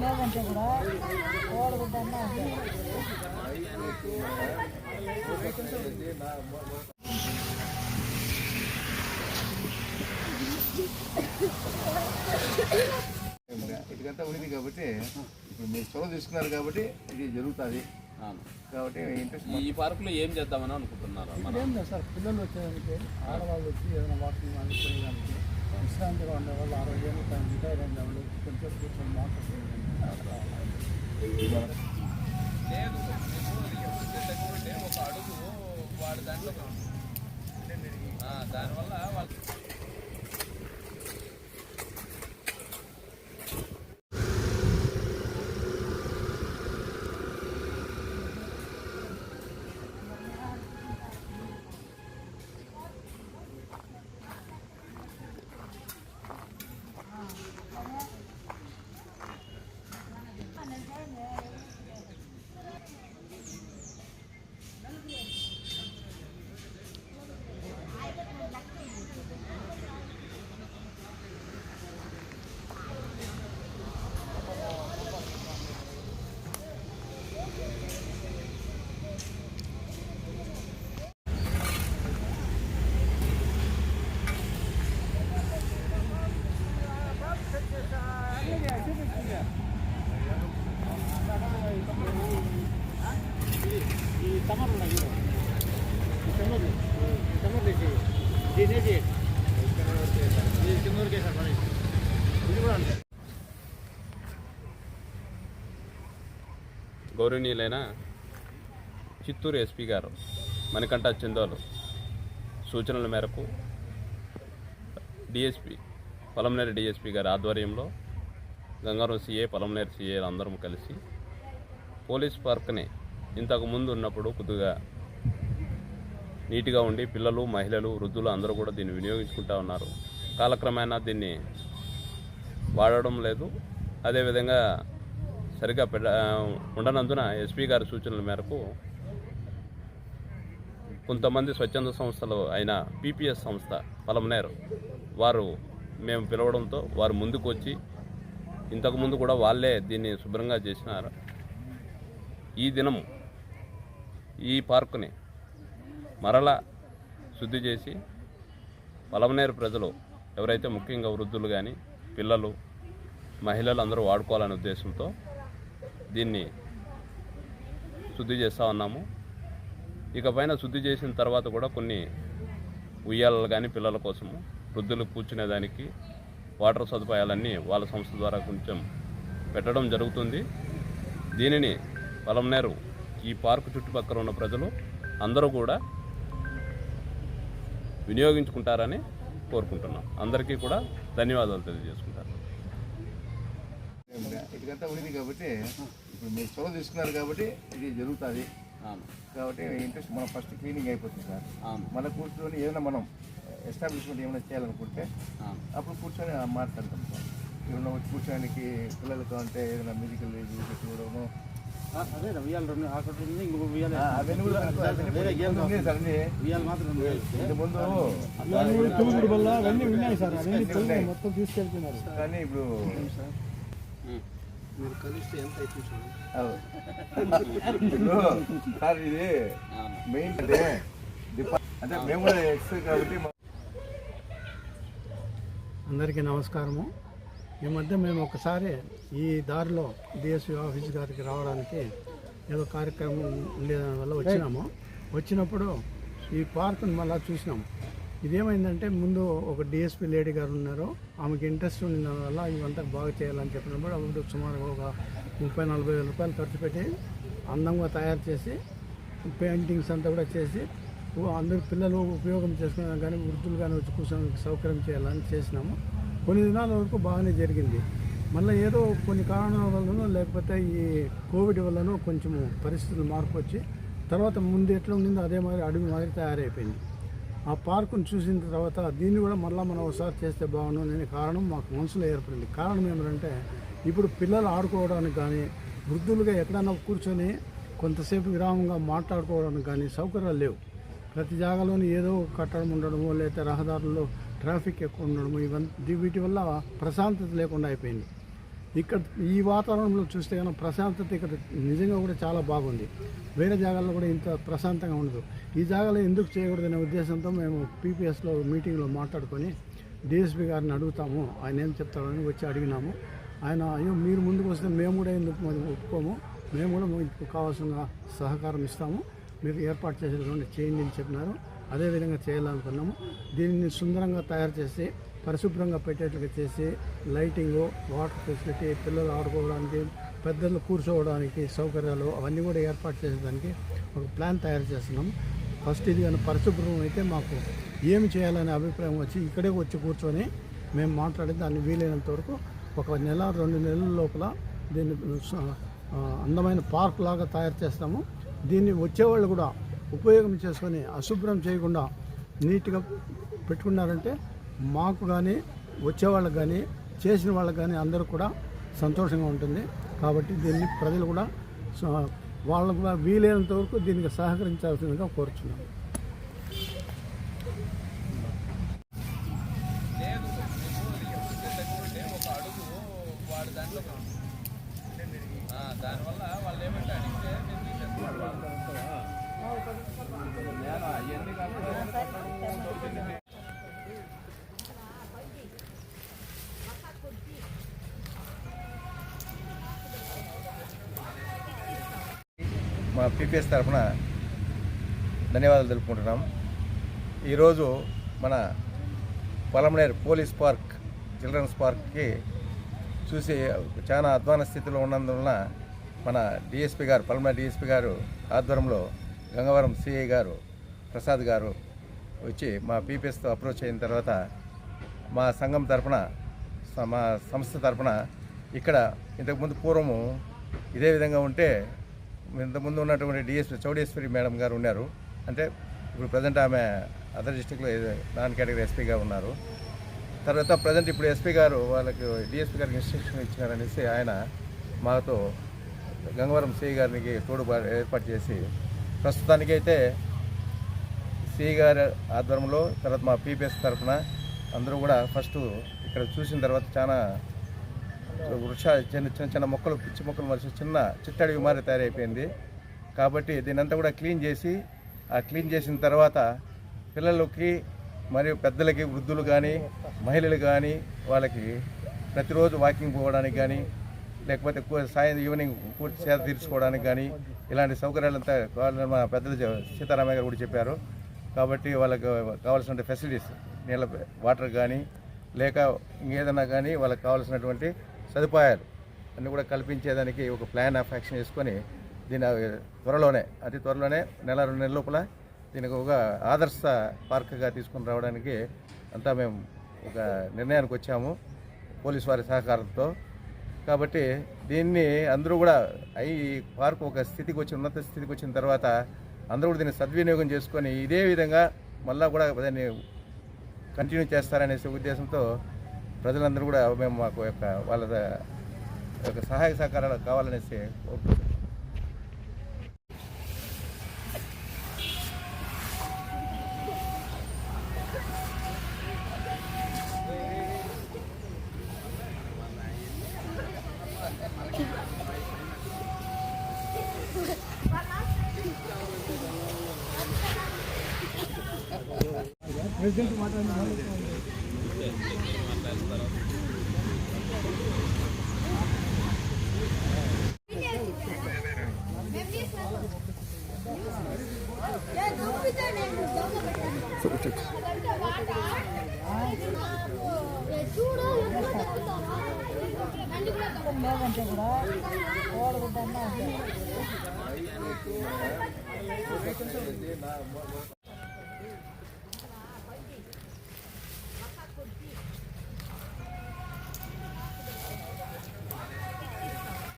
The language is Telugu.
లేదంటే కూడా కోడిగుడ్డ ఇటుకంతా ఉనికి కాబట్టి ఇప్పుడు మీరు చొరవ తీసుకున్నారు కాబట్టి ఇది జరుగుతుంది. కాబట్టి ఇంట్రెస్ట్ ఈ- పార్కులో ఏం చేద్దామని అనుకుంటున్నారు మన? ఏం లేదు సార్ పిల్లలు వచ్చేదానికి ఆడవాళ్ళు వచ్చి ఏదైనా వాకింగ్ అనుకునేదానికి విశ్రాంతిగా ఉండేవాళ్ళు ఆరోగ్యాన్ని తను రిటైర్ అయిన వాళ్ళు కొంచెం కూర్చొని మాట్లాడుతుంది ఒక దాంట్లో దానివల్ల వాళ్ళు ఈ తమరు ఉన్నాయి చూడు. ఈ తమరు ఈ తమరు తీసి దీనేసి ఇది కింద వరకేసారు మరి ఇది కూడా అంతే గౌరవనీయులైన చిత్తూరు ఎస్పీ గారు మణికంఠ చందోలు సూచనల మేరకు డిఎస్పి పొలంనేరు డిఎస్పి గారి ఆధ్వర్యంలో గంగారం సిఏ పొలంనేరు సిఏ అందరం కలిసి పోలీస్ పార్క్ని ఇంతకు ముందు ఉన్నప్పుడు కొద్దిగా నీట్గా ఉండి పిల్లలు మహిళలు వృద్ధులు అందరూ కూడా దీన్ని వినియోగించుకుంటా ఉన్నారు. కాలక్రమేణా దీన్ని వాడడం లేదు. అదేవిధంగా సరిగా పెడ ఉండనందున ఎస్పీ గారి సూచనల మేరకు కొంతమంది స్వచ్ఛంద సంస్థలు అయిన పీపీఎస్ సంస్థ పలమనేరు వారు మేము పిలవడంతో వారు ముందుకు వచ్చి ఇంతకుముందు కూడా వాళ్ళే దీన్ని శుభ్రంగా చేసినారు. ఈ దినం ఈ పార్కుని మరలా శుద్ధి చేసి పలమనేరు ప్రజలు ఎవరైతే ముఖ్యంగా వృద్ధులు కానీ పిల్లలు మహిళలు అందరూ వాడుకోవాలనే ఉద్దేశంతో దీన్ని శుద్ధి చేస్తూ ఉన్నాము. ఇక పైన శుద్ధి చేసిన తర్వాత కూడా కొన్ని ఉయ్యాలలు కానీ పిల్లల కోసము వృద్ధులు కూర్చునేదానికి వాటర్ సదుపాయాలన్నీ వాళ్ళ సంస్థ ద్వారా కొంచెం పెట్టడం జరుగుతుంది. దీనిని పొలంనేరు ఈ పార్కు చుట్టుపక్కల ఉన్న ప్రజలు అందరూ కూడా వినియోగించుకుంటారని కోరుకుంటున్నాం. అందరికీ కూడా ధన్యవాదాలు తెలియజేసుకుంటారు ఉనికి కాబట్టి ఇప్పుడు మీరు చొరవ తీసుకున్నారు కాబట్టి ఇది జరుగుతుంది. కాబట్టి ఇంట్రెస్ట్ మనం ఫస్ట్ క్లీనింగ్ అయిపోతుంది సార్. మన కూర్చొని ఏదైనా మనం ఎస్టాబ్లిష్మెంట్ ఏమైనా చేయాలనుకుంటే అప్పుడు కూర్చొని మాట్లాడతాం సార్. ఏమైనా వచ్చి కూర్చోడానికి పిల్లలతో అంటే ఏదైనా మ్యూజికల్ చూడడము. అదే ఉయ్యాలు రెండు ఉంది ఇంకొక ఉయ్యాలు అవన్నీ కూడా వేరే గేమ్ ఉయ్యాలు మాత్రం ఇంత ముందు తొమ్మిది వల్ల అవన్నీ ఉన్నాయి సార్. అవన్నీ తొమ్మిది మొత్తం తీసుకెళ్తున్నారు. కానీ ఇప్పుడు మీరు కలిస్తే ఎంత సార్ ఇది మెయిన్ అంటే అంటే మేము కూడా ఎక్స్ కాబట్టి అందరికీ నమస్కారము. ఈ మధ్య మేము ఒకసారి ఈ దారిలో డిఎస్పీ ఆఫీస్ గారికి రావడానికి ఏదో కార్యక్రమం ఉండేదాని వల్ల వచ్చినాము. వచ్చినప్పుడు ఈ పార్కును మళ్ళీ చూసినాము. ఇదేమైందంటే ముందు ఒక డిఎస్పీ లేడీ గారు ఉన్నారు. ఆమెకి ఇంట్రెస్ట్ ఉన్న వల్ల ఇవంతా బాగా చేయాలని చెప్పినప్పుడు అప్పుడు సుమారు ఒక ముప్పై నలభై వేల రూపాయలు ఖర్చు పెట్టి అందంగా తయారు చేసి పెయింటింగ్స్ అంతా కూడా చేసి అందరు పిల్లలు ఉపయోగం చేసుకునే కానీ వృద్ధులు కానీ వచ్చి కూర్చొని సౌకర్యం చేయాలని చేసినాము. కొన్ని దినాల వరకు బాగానే జరిగింది. మళ్ళీ ఏదో కొన్ని కారణాల వల్లనో లేకపోతే ఈ కోవిడ్ వల్లనో కొంచెము పరిస్థితులు మార్పు వచ్చి తర్వాత ముందు ఎట్లా ఉండిందో అదే మాదిరి అడుగు మాదిరి తయారైపోయింది. ఆ పార్కును చూసిన తర్వాత దీన్ని కూడా మళ్ళీ మనం ఒకసారి చేస్తే బాగుండు అనే కారణం మాకు మనసులో ఏర్పడింది. కారణం ఏమిటంటే ఇప్పుడు పిల్లలు ఆడుకోవడానికి కానీ వృద్ధులుగా ఎక్కడైనా కూర్చొని కొంతసేపు విరామంగా మాట్లాడుకోవడానికి కానీ సౌకర్యాలు లేవు. ప్రతి జాగాలోని ఏదో కట్టడం ఉండడము లేకపోతే రహదారుల్లో ట్రాఫిక్ ఎక్కువ ఉండడము ఇవన్నీ వీటి వల్ల ప్రశాంతత లేకుండా అయిపోయింది. ఇక్కడ ఈ వాతావరణంలో చూస్తే కనుక ప్రశాంతత ఇక్కడ నిజంగా కూడా చాలా బాగుంది. వేరే జాగాల్లో కూడా ఇంత ప్రశాంతంగా ఉండదు. ఈ జాగాలో ఎందుకు చేయకూడదనే ఉద్దేశంతో మేము పీపీఎస్లో మీటింగ్లో మాట్లాడుకొని డిఎస్పీ గారిని అడుగుతాము. ఆయన ఏం చెప్తాడని వచ్చి అడిగినాము. ఆయన అయ్యో మీరు ముందుకు వస్తే మేము కూడా ఎందుకు మరి ఒప్పుకోము? మేము కూడా మీకు కావాల్సిన సహకారం ఇస్తాము. మీరు ఏర్పాటు చేసేటువంటి చేయండి అని చెప్పినారు. అదేవిధంగా చేయాలనుకున్నాము. దీనిని సుందరంగా తయారు చేసి పరిశుభ్రంగా పెట్టేట్లుగా చేసి లైటింగ్ వాటర్ ఫెసిలిటీ పిల్లలు ఆడుకోవడానికి పెద్దలు కూర్చోవడానికి సౌకర్యాలు అవన్నీ కూడా ఏర్పాటు చేసేదానికి ఒక ప్లాన్ తయారు చేస్తున్నాం. ఫస్ట్ ఇది కానీ పరిశుభ్రం అయితే మాకు ఏమి చేయాలనే అభిప్రాయం వచ్చి ఇక్కడే వచ్చి కూర్చొని మేము మాట్లాడి దాన్ని వీలైనంత వరకు ఒక నెల రెండు నెలల లోపల దీన్ని అందమైన పార్క్ లాగా తయారు చేస్తాము. దీన్ని వచ్చేవాళ్ళు కూడా ఉపయోగం చేసుకొని అశుభ్రం చేయకుండా నీట్గా పెట్టుకున్నారంటే మాకు కానీ వచ్చేవాళ్ళకి కానీ చేసిన వాళ్ళకి కానీ అందరూ కూడా సంతోషంగా ఉంటుంది. కాబట్టి దీన్ని ప్రజలు కూడా స- వాళ్ళు కూడా వీలైనంత వరకు దీనికి సహకరించాల్సిందిగా కోరుచున్నాను దానివల్ల వాళ్ళు ఏమంటే అడిగితే మా పీపీఎస్ తరఫున ధన్యవాదాలు తెలుపుకుంటున్నాం. ఈరోజు మన పొలంనేరు పోలీస్ పార్క్ చిల్డ్రన్స్ పార్క్కి చూసి చాలా అధ్వాన స్థితిలో ఉన్నందువలన మన డిఎస్పి గారు పల్మనేరు డిఎస్పి గారు ఆధ్వర్యంలో గంగవరం సిఐ గారు ప్రసాద్ గారు వచ్చి మా పీపీఎస్తో అప్రోచ్ అయిన తర్వాత మా సంఘం తరఫున మా సంస్థ తరఫున ఇక్కడ ఇంతకుముందు పూర్వము ఇదే విధంగా ఉంటే ఇంతకుముందు ఉన్నటువంటి డిఎస్పీ చౌడేశ్వరి మేడం గారు ఉన్నారు. అంటే ఇప్పుడు ప్రజెంట్ ఆమె అదర్ డిస్టిక్లో నాన్ కేటగిరీ ఎస్పీగా ఉన్నారు. తర్వాత ప్రజెంట్ ఇప్పుడు ఎస్పీ గారు వాళ్ళకి డిఎస్పీ గారికి ఇన్స్ట్రక్షన్ ఇచ్చినారనేసి ఆయన మాతో గంగవరం సిఐ గారికి తోడు ఏర్పాటు చేసి ప్రస్తుతానికైతే సిఐ గారి ఆధ్వర్యంలో తర్వాత మా పీపీఎస్ తరఫున అందరూ కూడా ఫస్ట్ ఇక్కడ చూసిన తర్వాత చాలా వృక్ష చిన్న చిన్న చిన్న మొక్కలు పిచ్చి మొక్కలు మనిషి చిన్న చిట్టడి మారి తయారైపోయింది. కాబట్టి దీనంతా కూడా క్లీన్ చేసి ఆ క్లీన్ చేసిన తర్వాత పిల్లలకి మరియు పెద్దలకి వృద్ధులు కానీ మహిళలు కానీ వాళ్ళకి ప్రతిరోజు వాకింగ్ పోవడానికి కానీ లేకపోతే సాయం ఈవినింగ్ పూర్తి సేద తీర్చుకోవడానికి కానీ ఇలాంటి సౌకర్యాలంతా కావాలని మా పెద్దలు సీతారామయ్య గారు కూడా చెప్పారు. కాబట్టి వాళ్ళకి కావాల్సిన ఫెసిలిటీస్ నీళ్ళ వాటర్ కానీ లేక ఇంకేదైనా కానీ వాళ్ళకి కావాల్సినటువంటి సదుపాయాలు అన్నీ కూడా కల్పించేదానికి ఒక ప్లాన్ ఆఫ్ యాక్షన్ వేసుకొని దీని త్వరలోనే అతి త్వరలోనే నెల రెండు నెలల లోపల దీనికి ఒక ఆదర్శ పార్క్గా తీసుకొని రావడానికి అంతా మేము ఒక నిర్ణయానికి వచ్చాము పోలీసు వారి సహకారంతో. కాబట్టి దీన్ని అందరూ కూడా ఈ పార్క్ ఒక స్థితికి వచ్చి ఉన్నత స్థితికి వచ్చిన తర్వాత అందరూ కూడా దీన్ని సద్వినియోగం చేసుకొని ఇదే విధంగా మళ్ళా కూడా దాన్ని కంటిన్యూ చేస్తారనేసి ఉద్దేశంతో ప్రజలందరూ కూడా మేము మాకు యొక్క వాళ్ళ యొక్క సహాయ సహకారాలు కావాలనేసి కోరుకుంటున్నాం. ప్రెసిడెంట్ లేదంటే కూడా ఓడగుడ్డ